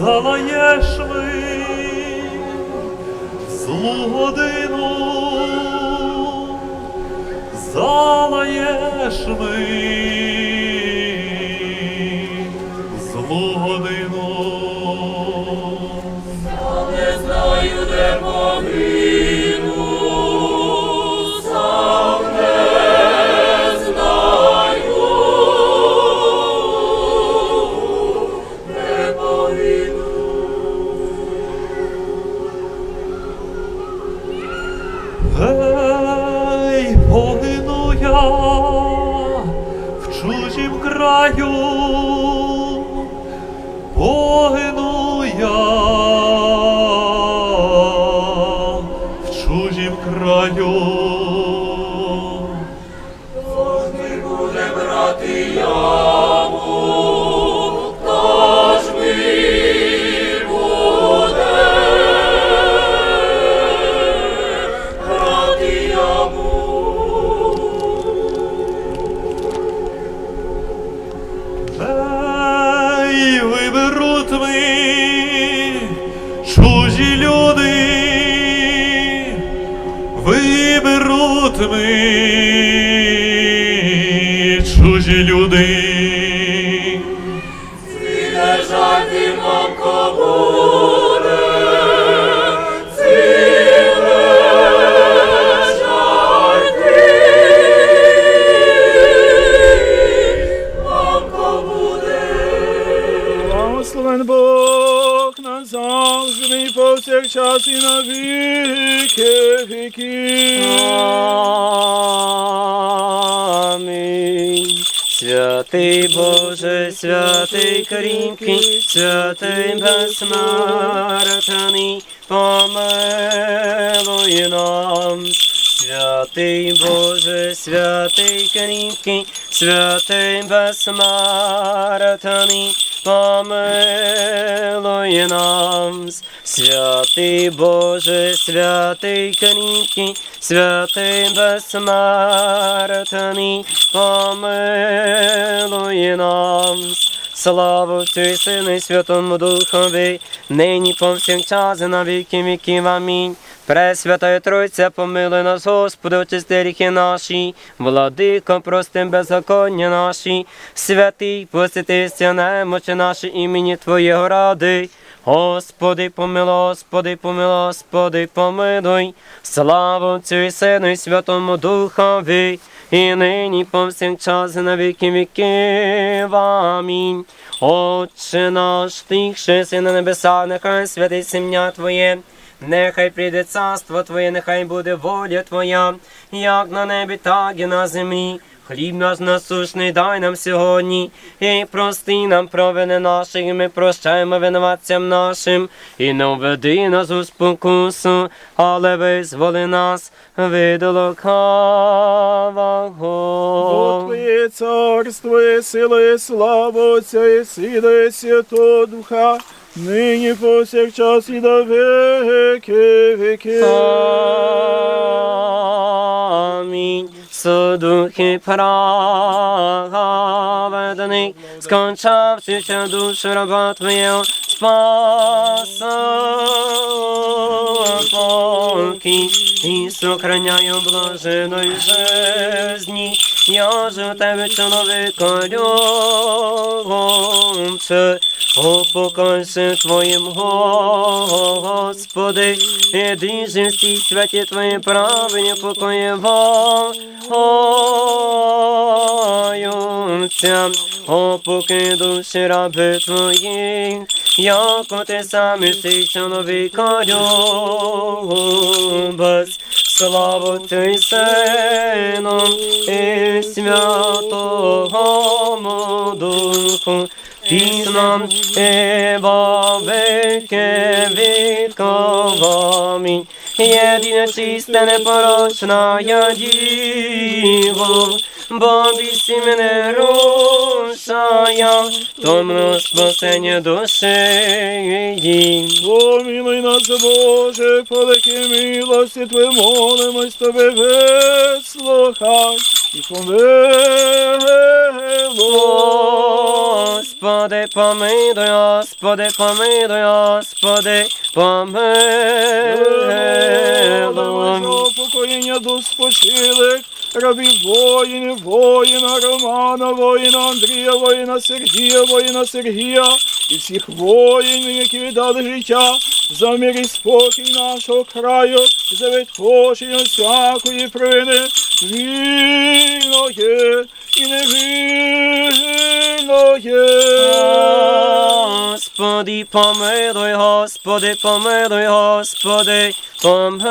залаєш ви злу годину, залаєш ви. Краю, виберуть ми чужі люди. І на віки віки. Амінь. Святий Боже, святий кріпкий, святий безсмертний, помилуй нам. Святий Боже, святий кріпкий, святий безсмертний, помилуй нам. Святий Боже, святий кріпкий, святий безсмертний, помилуй нам. Слава Отцю і Сину і Святому Духові, нині повсякчас і на віки віків. Амінь. Пресвятая Тройця, помилуй нас, Господи, очисти гріхи наші, владико, прости беззаконня наші, святий, посвятися немочі наші імені Твоєго ради. Господи, помилуй, Господи, помилуй, Господи, помилуй, слава Отцю і Сину і Святому Духові, і нині повсякчас і на віки віків. Амінь. Отче наш, ти, що єси на небесах, нехай святиться ім'я Твоє. Нехай прийде царство Твоє, нехай буде воля Твоя, як на небі, так і на землі. Хліб наш насущний дай нам сьогодні, і прости нам провини наші, і ми прощаємо винуватцям нашим, і не введи нас у спокусу, але визволи нас від лукавого. Твоє царство, і слава Отця, і Сина, Святого Духа, нині повсякчас і на віки віки. Амінь. Судухи праведний, скончавшися душу раба Твоєго, спасоки, і сохраняю блаженої жизни, я же у Тебе чоловіколюбце, Упокойся Твоїм, Господи, і дижи всі святі Твої правені покоєваються, опоки душі раби Твої, яко Ти сам єси чоловіка любець, славу Отцю і Сину, і Святому Духу, Піснам і веки віковамі, єдине чисте непорочна я діво, бо бісі мене рушая, тому спасення душі. Помилуй нас, Боже, по великій милості Твої молимось Тобі вислухай і помилуй. Господи, помилуй, Господи, помилуй, Господи, помилуй. Покоєння душ спочилих, рабів воїнів, воїна Романа, воїна Андрія, воїна Сергія, воїна Сергія і всіх воїнів, які віддали життя за мир і спокій нашого краю, за відпочинення всякої провини, вільної і невільної. Господи, помилуй, Господи, помилуй, Господи, помилуй.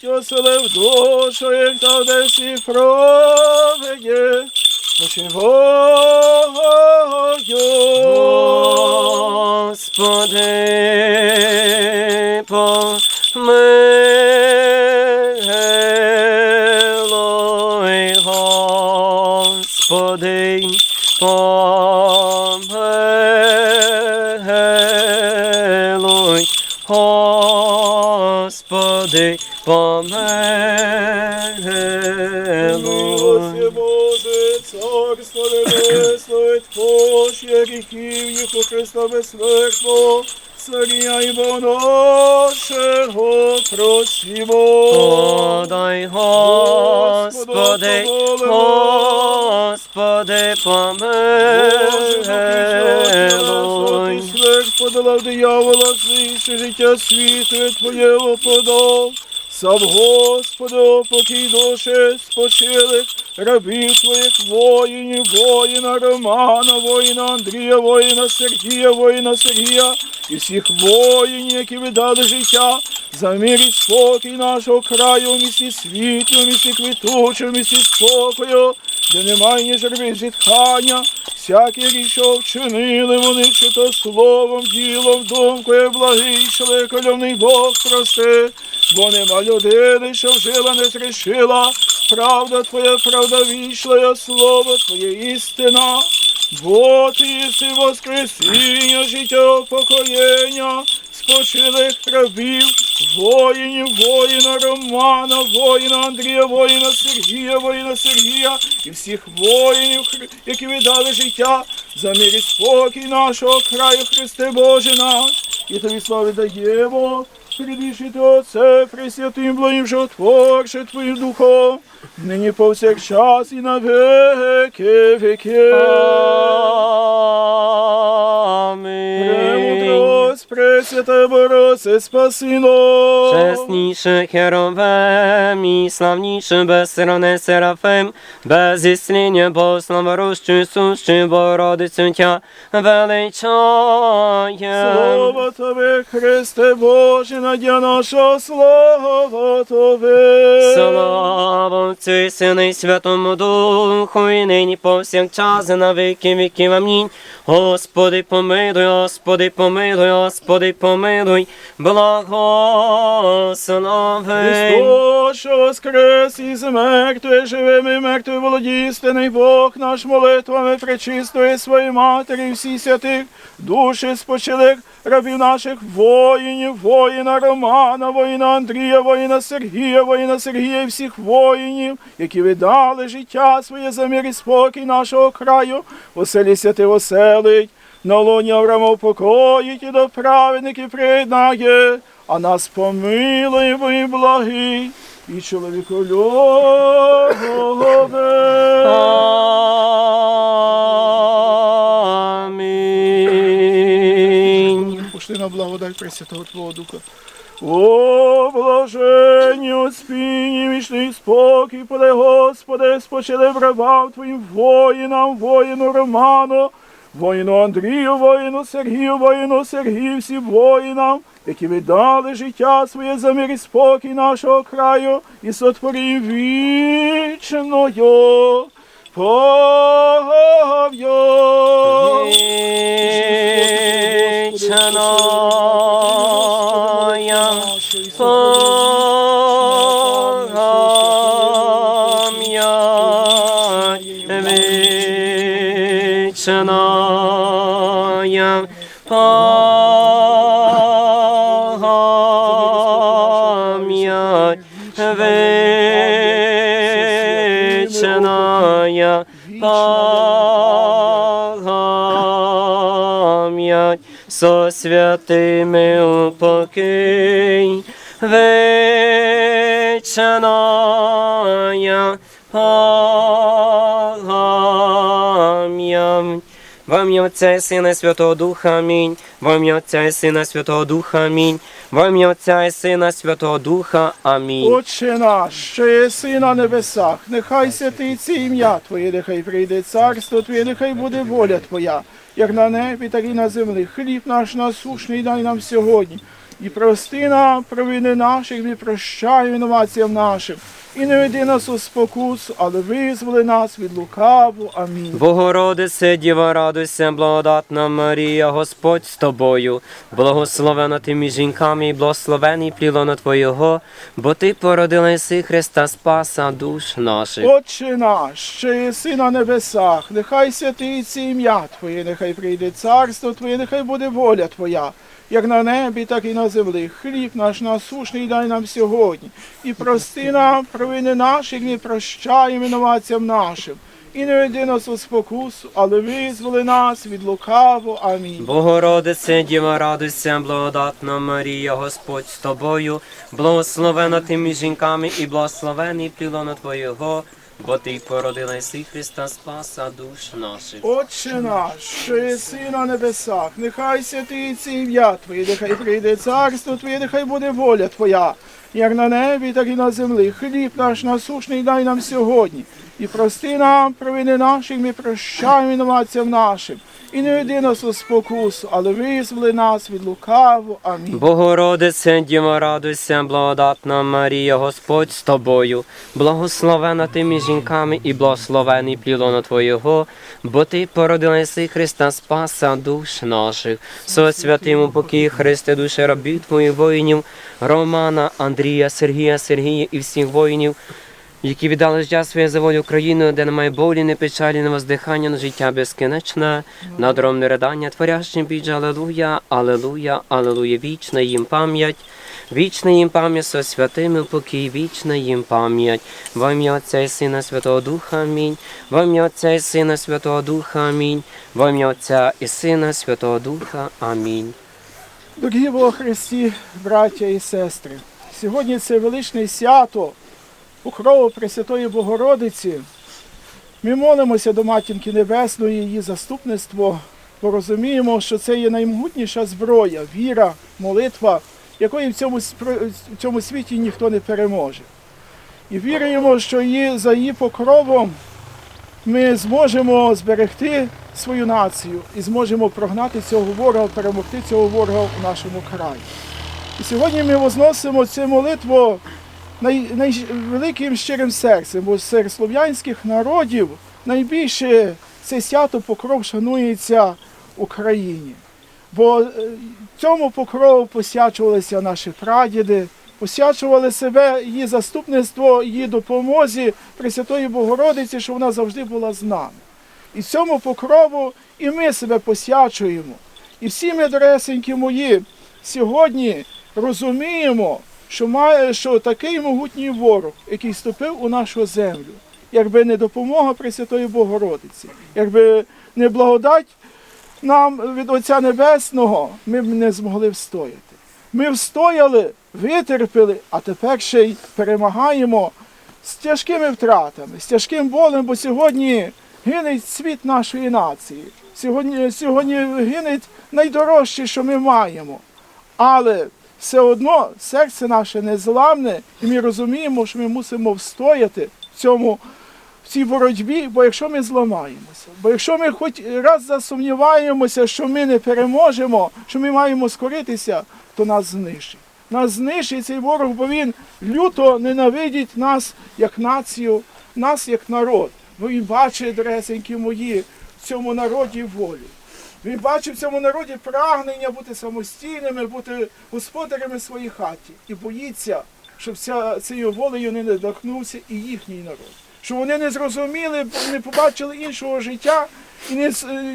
Господь оселив душу, як та десь і проведе, спочиваю. Господи, помилуй, Господи, помилуй, Господи, помилуй. Боже, царство небесне, Твоє гріхів їх у Христа безсмертного, царя і нашого просимо. Подай, Господи, Господи, помилуй. Смерть подолав диявола, свіше життя світу, і Твоєго подав. Сам Господи, покій душі спочилих, рабів твоїх воїнів, воїна Романа, воїна Андрія, воїна Сергія, воїна Сергія, і всіх воїнів, які віддали життя за мир і спокій нашого краю, в місті світло, в місті квітуче, в місті спокою, де немає ні жерби зітхання, всякі річ, що вчинили вони, чи то словом, ділом, думкою, благий, шлекольовний Бог прости, бо нема людини, що вжила, не зрішила, правда Твоя, правда вічна, слово Твоє істина. Бо ти єси воскресіння, життя, покоєння, спочилих рабів, воїнів, воїна Романа, воїна Андрія, воїна Сергія, воїна Сергія і всіх воїнів, які віддали життя за мир і спокій нашого краю, Христе Боже наш, і тобі слави даємо. Придишити Отце, Пресвятим благим жотворче Твоїм Духом, нині повсякчас і на веки веки. Амінь. Пресвята Боросе, спаси нас. Чесніше Херовем і славніше безсране Серафим, без істріння пославорущу сущу Бородицю Тя величаєм. Слава Тобі, Христе Боже, надія наша, слава Тобі. Слава Отцю і Сину і Святому Духу, і нині повсякчас і на віки віків. Амінь. Господи, помилуй, Господи, помилуй, Господи, помилуй, благослови. Христос, що воскрес із мертвих, живим і мертвим володійственний Бог наш молитвами пречистої своєї матері, всі святих, душі спочилих, рабів наших воїнів, воїна Романа, воїна Андрія, воїна Сергія, воїна Сергія і всіх воїнів, які віддали життя своє за мир і спокій нашого краю, оселі святи оселить. На лоні Авраама покоїть і до праведників приєднає, а нас помилуй, бо і благий, і чоловіку Амінь. Пошли на благодать Пресвятого Твого Духа. О, блаженні, оспінні, вічний спокій, подай, Господи, спочили в рабам Твоїм воїнам, воїну Роману, воїну Андрію, воїну Сергію, воїну Сергію, всім воїнам, які віддали життя своє за мир і спокій нашого краю і сотворив вічною пов'ю. Вічная пам'ять, вічная пам'ять, вічная пам'ять, со святими упокій, вечная. Ім'я Отця і Сина Святого Духа, амінь. Во ім'я Отця і Сина Святого Духа, амінь. Во ім'я Отця і Сина Святого Духа, амінь. Отче наш, що єси на небесах, нехай святиться ім'я Твоє, нехай прийде царство Твоє, нехай буде воля Твоя, як на небі, так і на землі. Хліб наш насушний дай нам сьогодні. І прости нам провини наших, ми прощаємо винуватцям нашим. І не веди нас у спокусу, але визволи нас від лукаву. Амінь. Богородице, Діва, радуйся, благодатна Марія, Господь з тобою, благословена ти між жінками і благословений плілона Твоєго, бо ти породила Іси Христа Спаса душ наших. Отче наш, що єси на небесах, нехай святиться ім'я Твоє, нехай прийде царство Твоє, нехай буде воля Твоя, як на небі, так і на землі. Хліб наш насушний дай нам сьогодні. І прости нам провини наші, як ми прощаємо винуватцям нашим. І не веди нас у спокусу, але визволи нас від лукаву. Амінь. Богородице, Діва, радуйся, благодатна Марія, Господь з тобою, благословена ти між жінками і благословений плілона Твоєго, бо ти породила Іси Христа Спаса душ наших. Отче наш, що єси на небесах, нехай святиться ім'я Твоє, нехай прийде царство Твоє, нехай буде воля Твоя, як на небі, так і на землі. Хліб наш насушний дай нам сьогодні. І прости нам провини наших, ми прощаємо винуватцям нашим. І не веди нас у спокусу, але визволи нас від лукаву. Амінь. Богородице, Діва, радуйся, благодатна Марія, Господь з тобою, благословена ти між жінками і благословений плілона Твоєго, бо ти породила Іси Христа Спаса душ наших. Со святим упокій Христе, душі рабів Твоїх воїнів, Романа, Андрія, Сергія, Сергія і всіх воїнів, які віддали життя своє за волю України, де немає болі, не печалі, не воздихання, на життя безкінечне, на дромне ридання, творящим біч, Алелуя, Алелуя, Алелуя, вічна їм пам'ять, вічна їм пам'ять со святими покій, вічна їм пам'ять. Во ім'я Отця і Сина Святого Духа, амінь. Во ім'я Отця і Сина Святого Духа, амінь. Во ім'я Отця і Сина Святого Духа, амінь. Дорогі во Христі, браття і сестри, сьогодні це величне свято Покрову Пресвятої Богородиці. Ми молимося до Матінки Небесної, її заступництво, бо розуміємо, що це є наймогутніша зброя, віра, молитва, якої в цьому, в цьому світі ніхто не переможе. І віримо, що її, за її покровом ми зможемо зберегти свою націю і зможемо прогнати цього ворога, перемогти цього ворога в нашому краї. І сьогодні ми возносимо цю молитву найвеликим щирим серцем, бо серед слов'янських народів найбільше це свято покров шанується Україні. Бо е, цьому покрову посвячувалися наші прадіди, посвячували себе її заступництво, її допомозі Пресвятої Богородиці, що вона завжди була з нами. І цьому покрову і ми себе посвячуємо. І всі ми, доресенькі мої, сьогодні розуміємо, що має що такий могутній ворог, який вступив у нашу землю, якби не допомога Пресвятої Богородиці, якби не благодать нам від Отця Небесного, ми б не змогли встояти. Ми встояли, витерпіли, а тепер ще й перемагаємо з тяжкими втратами, з тяжким болем, бо сьогодні гине світ нашої нації. Сьогодні, сьогодні гине найдорожче, що ми маємо. Але все одно серце наше незламне, і ми розуміємо, що ми мусимо встояти в цьому цій боротьбі, бо якщо ми зламаємося, бо якщо ми хоч раз засумніваємося, що ми не переможемо, що ми маємо скоритися, то нас знищить. Нас знищить цей ворог, бо він люто ненавидить нас як націю, нас як народ. Бо він бачить, доресенькі мої, в цьому народі волю. Він бачив в цьому народі прагнення бути самостійними, бути господарями в своїй хаті. І боїться, щоб ця, цією волею не надохнувся і їхній народ. Що вони не зрозуміли, не побачили іншого життя, і, не,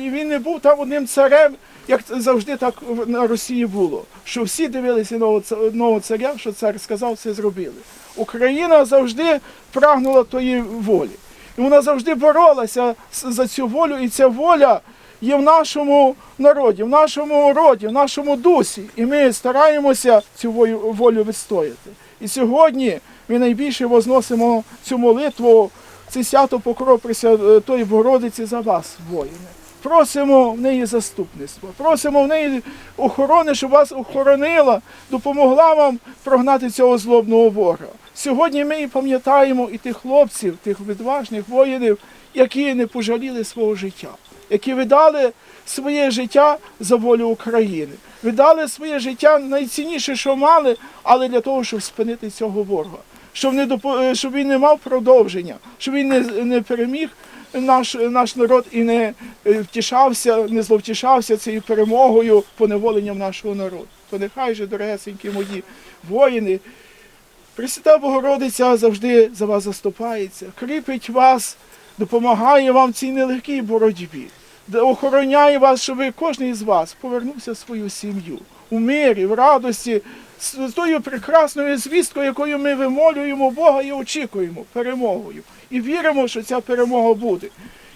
він не був там одним царем, як завжди так на Росії було. Що всі дивилися одного царя, що цар сказав, все зробили. Україна завжди прагнула тої волі. І вона завжди боролася за цю волю, і ця воля є в нашому народі, в нашому роді, в нашому дусі. І ми стараємося цю волю відстояти. І сьогодні ми найбільше возносимо цю молитву, це свято покров Пресвятої Богородиці за вас, воїни. Просимо в неї заступництва, просимо в неї охорони, щоб вас охоронила, допомогла вам прогнати цього злобного ворога. Сьогодні ми і пам'ятаємо і тих хлопців, тих відважних воїнів, які не пожаліли свого життя, які віддали своє життя за волю України, віддали своє життя найцінніше, що мали, але для того, щоб спинити цього ворога, щоб, не допо- е, щоб він не мав продовження, щоб він не, не переміг наш, наш народ і не е, втішався, не зловтішався цією перемогою, поневоленням нашого народу. То нехай же, дорогесенькі мої воїни, Пресвята Богородиця завжди за вас заступається, кріпить вас, допомагає вам в цій нелегкій боротьбі, охороняє вас, щоб кожен із вас повернувся в свою сім'ю у мирі, в радості, з тою прекрасною звісткою, якою ми вимолюємо Бога і очікуємо перемогою. І віримо, що ця перемога буде.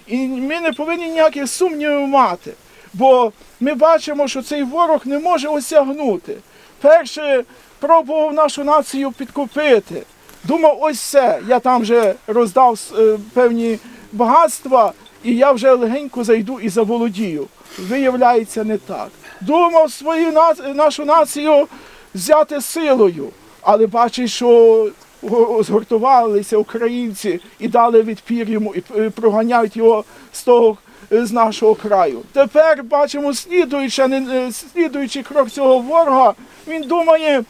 І ми не повинні ніяких сумнівів мати, бо ми бачимо, що цей ворог не може осягнути. Перше пробував нашу націю підкупити. Думав, ось все, я там вже роздав е, певні багатства, і я вже легенько зайду і заволодію. Виявляється, не так. Думав свою на- нашу націю взяти силою, але бачить, що згуртувалися українці і дали відпір йому, і е, проганяють його з того. е, З нашого краю. Тепер бачимо слідуючи, слідуючий крок цього ворога. Він думає,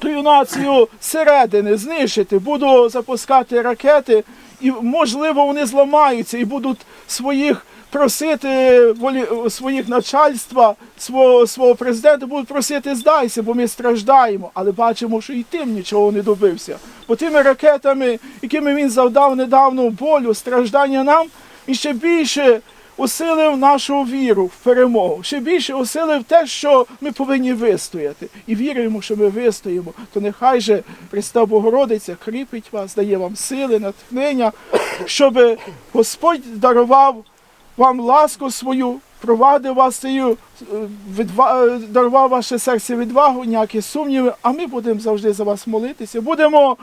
ту націю зсередини знищити, буду запускати ракети, і можливо вони зламаються і будуть своїх просити волі своїх начальства, свого, свого президента, будуть просити здайся, бо ми страждаємо. Але бачимо, що і тим нічого не добився. Бо тими ракетами, якими він завдав недавно болю, страждання нам, і ще більше усилив нашу віру в перемогу, ще більше усилив те, що ми повинні вистояти. І віримо, що ми вистоїмо. То нехай же Христа Богородиця кріпить вас, дає вам сили, натхнення, щоб Господь дарував вам ласку свою, провадив вас цією, е, е, дарував ваше серце відвагу, ніякі сумніви, а ми будемо завжди за вас молитися. Будемо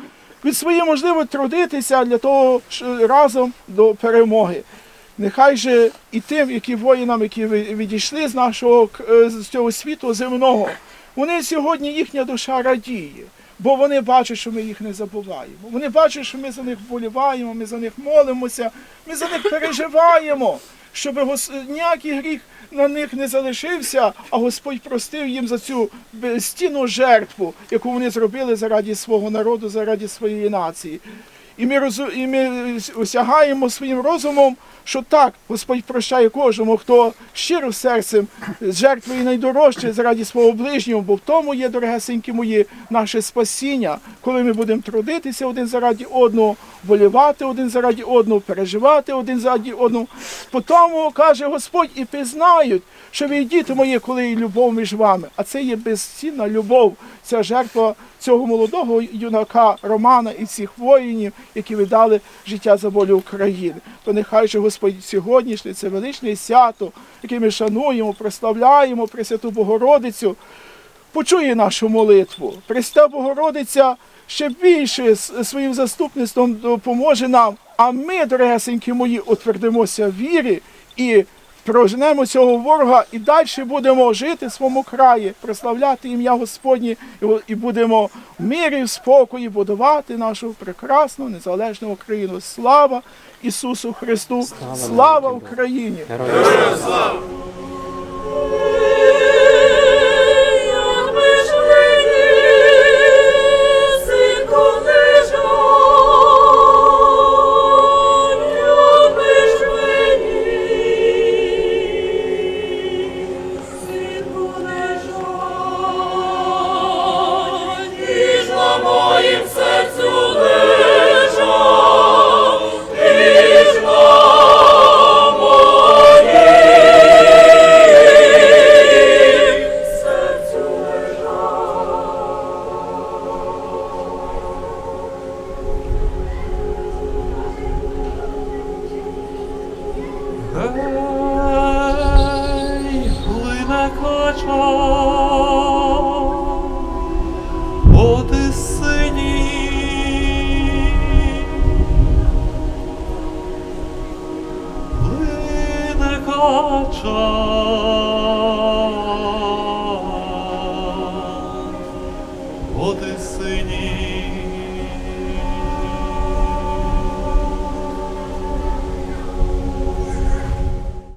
від своєї можливості трудитися для того що разом до перемоги. Нехай же і тим, які воїнам, які відійшли з нашого е, з цього світу земного, вони сьогодні їхня душа радіє, бо вони бачать, що ми їх не забуваємо. Вони бачать, що ми за них вболіваємо, ми за них молимося, ми за них переживаємо, щоб гос- ніякий гріх на них не залишився, а Господь простив їм за цю безцінну жертву, яку вони зробили заради свого народу, заради своєї нації. І ми, розу- і ми осягаємо своїм розумом, що так, Господь прощає кожному, хто щиро серцем жертвує найдорожче заради свого ближнього, бо в тому є, дорогесенькі мої, наше спасіння, коли ми будемо трудитися один заради одного, болівати один заради одного, переживати один заради одного. По тому каже Господь, і пізнають, що ви діти мої, коли є любов між вами. А це є безцінна любов, ця жертва цього молодого юнака Романа і всіх воїнів, які віддали життя за волю України. То нехай же Господь сьогоднішнє це величне свято, яке ми шануємо, прославляємо Пресвяту Богородицю, почує нашу молитву. Пресвята Богородиця ще більше своїм заступництвом допоможе нам, а ми, дорогесенькі мої, утвердимося в вірі і проженемо цього ворога і далі будемо жити в своєму краї, прославляти ім'я Господнє і будемо в мирі, в спокої будувати нашу прекрасну незалежну Україну. Слава Ісусу Христу! Слава Україні! Як